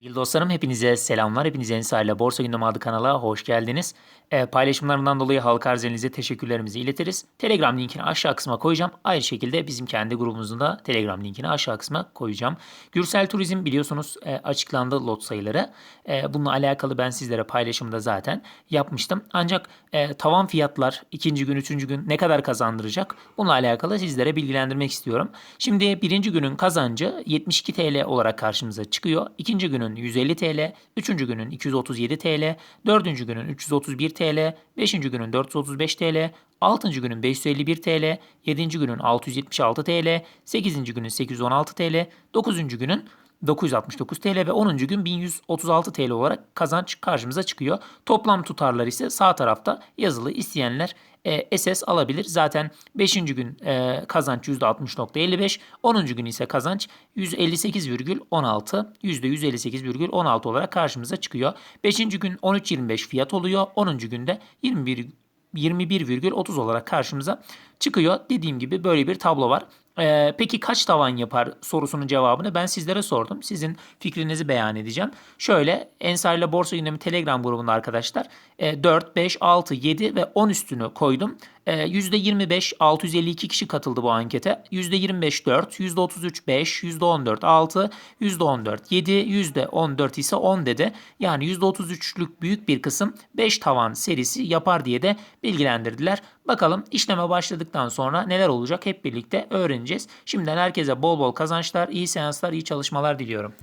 Sevgili dostlarım hepinize selamlar. Hepinize Ensar ile Borsa Gündemi adlı kanala hoş geldiniz. Ee, paylaşımlarından dolayı halka arz teşekkürlerimizi iletiriz. Telegram linkini aşağı kısma koyacağım. Aynı şekilde bizim kendi grubumuzun da Telegram linkini aşağı kısma koyacağım. Gürsel Turizm biliyorsunuz e, açıklandı lot sayıları. E, bununla alakalı ben sizlere paylaşımda zaten yapmıştım. Ancak e, tavan fiyatlar ikinci gün, üçüncü gün ne kadar kazandıracak? Bununla alakalı sizlere bilgilendirmek istiyorum. Şimdi birinci günün kazancı 72 TL olarak karşımıza çıkıyor. İkinci günün 150 TL, üçüncü günün 237 TL, dördüncü günün 331 TL, beşinci günün 435 TL, altıncı günün 551 TL, yedinci günün 676 TL, sekizinci günün 816 TL, dokuzuncu günün 969 TL ve 10. gün 1136 TL olarak kazanç karşımıza çıkıyor. Toplam tutarlar ise sağ tarafta yazılı isteyenler e, SS alabilir. Zaten 5. gün e, kazanç %60.55, 10. gün ise kazanç 158,16, %158,16 olarak karşımıza çıkıyor. 5. gün 13.25 fiyat oluyor. 10. günde 21 21,30 olarak karşımıza çıkıyor. Dediğim gibi böyle bir tablo var. Ee, peki kaç tavan yapar sorusunun cevabını ben sizlere sordum. Sizin fikrinizi beyan edeceğim. Şöyle Ensar ile Borsa Gündemi Telegram grubunda arkadaşlar e, 4, 5, 6, 7 ve 10 üstünü koydum. E, %25 652 kişi katıldı bu ankete. %25 4, %33 5, %14 6, %14 7, %14 ise 10 dedi. Yani %33'lük büyük bir kısım 5 tavan serisi yapar diye de bilgilendirdiler. Bakalım işleme başladıktan sonra neler olacak hep birlikte öğreneceğiz. Şimdiden herkese bol bol kazançlar, iyi seanslar, iyi çalışmalar diliyorum.